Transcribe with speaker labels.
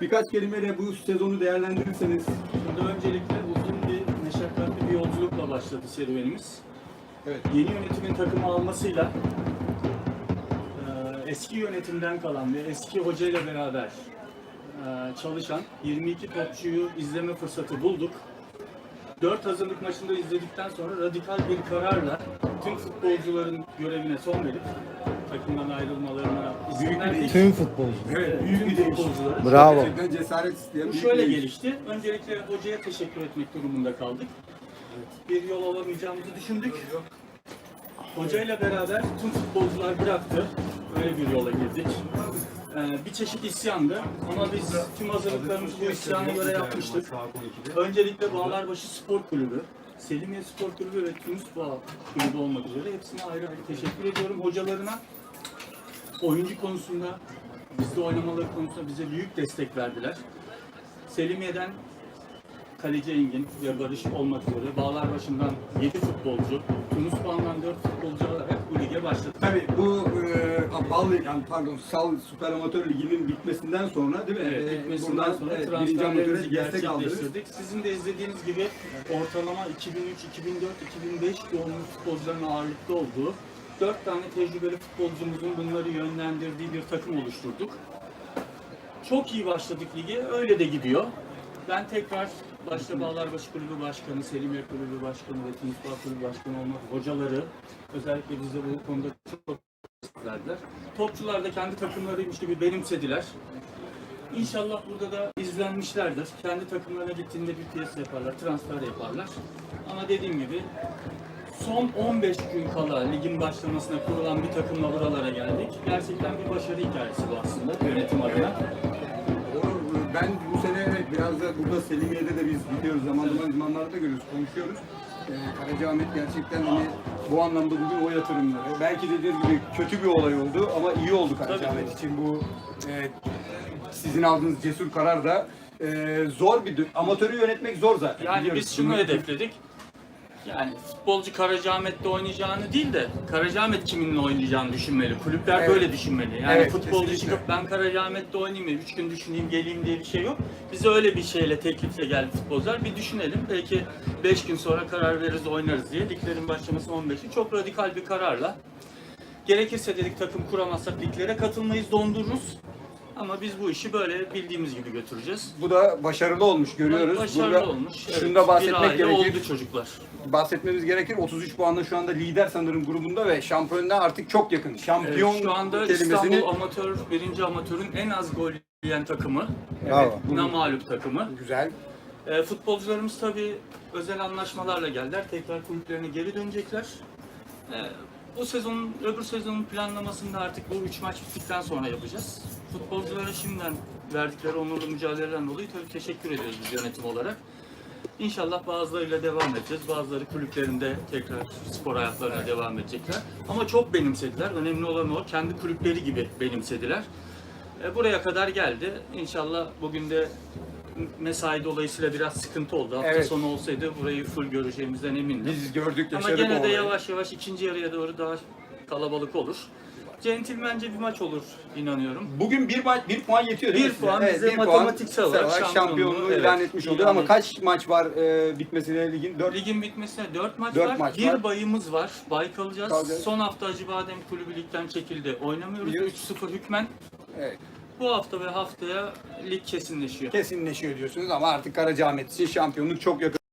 Speaker 1: Birkaç kelimeyle bu sezonu değerlendirirseniz.
Speaker 2: Şimdi öncelikle uzun bir meşakkatli bir yolculukla başladı serüvenimiz.
Speaker 1: Evet.
Speaker 2: Yeni yönetimin takımı almasıyla e, eski yönetimden kalan ve eski hocayla beraber e, çalışan 22 topçuyu izleme fırsatı bulduk. 4 hazırlık maçında izledikten sonra radikal bir kararla tüm futbolcuların görevine son verip takımdan ayrılmalarına
Speaker 1: Büyük bir
Speaker 2: verdik.
Speaker 3: Tüm futbolcu.
Speaker 1: Evet,
Speaker 2: Büyük bir futbolculara.
Speaker 3: Bravo.
Speaker 1: Gerçekten cesaret isteyen
Speaker 2: Bu
Speaker 1: büyük
Speaker 2: şöyle
Speaker 1: bir-
Speaker 2: gelişti. Öncelikle hocaya teşekkür etmek durumunda kaldık. Bir yol alamayacağımızı düşündük. Hocayla beraber tüm futbolcular bıraktı. Öyle bir yola girdik. Ee, bir çeşit isyandı ama biz tüm hazırlıklarımızı bu isyana göre yapmıştık. Öncelikle Bağlarbaşı Spor Kulübü, Selimiye Spor Kulübü ve Tunus Bağ Kulübü olmak üzere hepsine ayrı ayrı teşekkür ediyorum. Hocalarına oyuncu konusunda, bizde oynamaları konusunda bize büyük destek verdiler. Selimiye'den Kaleci Engin ve Barış olmak üzere Bağlarbaşı'ndan 7 futbolcu, Tunus Bağ'ından 4 futbolcu olarak bu lige başladık.
Speaker 1: Tabii bu Bal yani pardon Sal Süper Amatör Ligi'nin bitmesinden sonra değil mi?
Speaker 2: Evet,
Speaker 1: E,
Speaker 2: bitmesinden
Speaker 1: buradan,
Speaker 2: sonra
Speaker 1: evet, birinci
Speaker 2: transferlerimizi
Speaker 1: amatöre destek aldınız.
Speaker 2: gerçekleştirdik. Sizin de izlediğiniz gibi ortalama 2003, 2004, 2005 doğumlu futbolcuların ağırlıkta olduğu 4 tane tecrübeli futbolcumuzun bunları yönlendirdiği bir takım oluşturduk. Çok iyi başladık lige, öyle de gidiyor. Ben tekrar başta Bağlarbaşı Kulübü Başkanı, Selimiye Kulübü Başkanı ve Tunus Bağ Kulübü Başkanı olmak hocaları özellikle bize bu konuda çok verdiler. Topçular da kendi takımlarıymış gibi benimsediler. İnşallah burada da izlenmişlerdir. Kendi takımlarına gittiğinde bir piyasa yaparlar, transfer yaparlar. Ama dediğim gibi son 15 gün kala ligin başlamasına kurulan bir takımla buralara geldik. Gerçekten bir başarı hikayesi bu aslında yönetim adına.
Speaker 1: Ben bu sene evet biraz da burada Selimiye'de de biz gidiyoruz zaman zaman zamanlarda görüyoruz, konuşuyoruz. Karacaahmet gerçekten hani bu anlamda bugün o yatırımları. Belki dediğiniz gibi kötü bir olay oldu ama iyi oldu Karacaahmet için bu e, sizin aldığınız cesur karar da e, zor bir dö- amatörü yönetmek zor zaten.
Speaker 2: Yani
Speaker 1: biliyoruz.
Speaker 2: biz şunu hedefledik. Yani futbolcu Karacaahmet'te oynayacağını değil de Karacaahmet kiminle oynayacağını düşünmeli. Kulüpler
Speaker 1: Evet.
Speaker 2: böyle düşünmeli. Yani
Speaker 1: Evet,
Speaker 2: futbolcu
Speaker 1: kesinlikle.
Speaker 2: çıkıp ben Karacaahmet'te oynayayım, 3 gün düşüneyim, geleyim diye bir şey yok. Bize öyle bir şeyle teklifle geldi futbolcular. Bir düşünelim. Belki 5 gün sonra karar veririz, oynarız diye. Liglerin başlaması 15'i. Çok radikal bir kararla. Gerekirse dedik takım kuramazsak liglere katılmayız, dondururuz. Ama biz bu işi böyle bildiğimiz gibi götüreceğiz.
Speaker 1: Bu da başarılı olmuş görüyoruz.
Speaker 2: Başarılı
Speaker 1: Burada
Speaker 2: olmuş.
Speaker 1: Şunu da
Speaker 2: bir
Speaker 1: bahsetmek
Speaker 2: aile
Speaker 1: gerekir.
Speaker 2: oldu çocuklar.
Speaker 1: bahsetmemiz gerekir. 33 puanla şu anda lider sanırım grubunda ve şampiyonluğa artık çok yakın. Şampiyon
Speaker 2: Evet, şu anda
Speaker 1: kelimesini
Speaker 2: İstanbul Amatör, birinci amatörün en az gol yiyen takımı,
Speaker 3: Bravo.
Speaker 1: bunu-
Speaker 2: namalup takımı.
Speaker 1: güzel.
Speaker 2: E, futbolcularımız tabii özel anlaşmalarla geldiler. Tekrar kulüplerine geri dönecekler. E, bu sezonun, öbür sezonun planlamasını da artık bu üç maç bittikten sonra yapacağız. Futbolculara şimdiden verdikleri onurlu mücadeleden dolayı tabii teşekkür ediyoruz biz yönetim olarak. İnşallah bazılarıyla devam edeceğiz. Bazıları kulüplerinde tekrar spor hayatlarına devam edecekler. Ama çok benimsediler. Önemli olan o. Kendi kulüpleri gibi benimsediler. E, buraya kadar geldi. İnşallah bugün de mesai dolayısıyla biraz sıkıntı oldu. Hafta
Speaker 1: Evet.
Speaker 2: sonu olsaydı burayı full göreceğimizden emindim.
Speaker 1: Biz gördük,
Speaker 2: Ama
Speaker 1: yaşadık
Speaker 2: gene de
Speaker 1: olayı.
Speaker 2: yavaş yavaş ikinci yarıya doğru daha kalabalık olur. Centilmence bir maç olur inanıyorum.
Speaker 1: Bugün bir maç, bir puan yetiyor değil
Speaker 2: Bir
Speaker 1: mi size?
Speaker 2: puan bize matematiksel olarak
Speaker 1: şampiyonluğu,
Speaker 2: şampiyonluğu,
Speaker 1: ilan
Speaker 2: evet,
Speaker 1: etmiş
Speaker 2: ilan
Speaker 1: oluyor ama
Speaker 2: etmiş.
Speaker 1: kaç maç var e, bitmesine ligin? 4
Speaker 2: Ligin bitmesine 4 maç
Speaker 1: Dört
Speaker 2: var.
Speaker 1: maç
Speaker 2: bir
Speaker 1: var.
Speaker 2: bayımız var. Bay kalacağız.
Speaker 1: Kalacağız.
Speaker 2: Son hafta Acıbadem Kulübü ligden çekildi. Oynamıyoruz.
Speaker 1: Biliyoruz.
Speaker 2: 3-0 hükmen.
Speaker 1: evet,
Speaker 2: Bu hafta ve haftaya lig kesinleşiyor.
Speaker 1: kesinleşiyor diyorsunuz ama artık Karacaahmet için şampiyonluk çok yakın.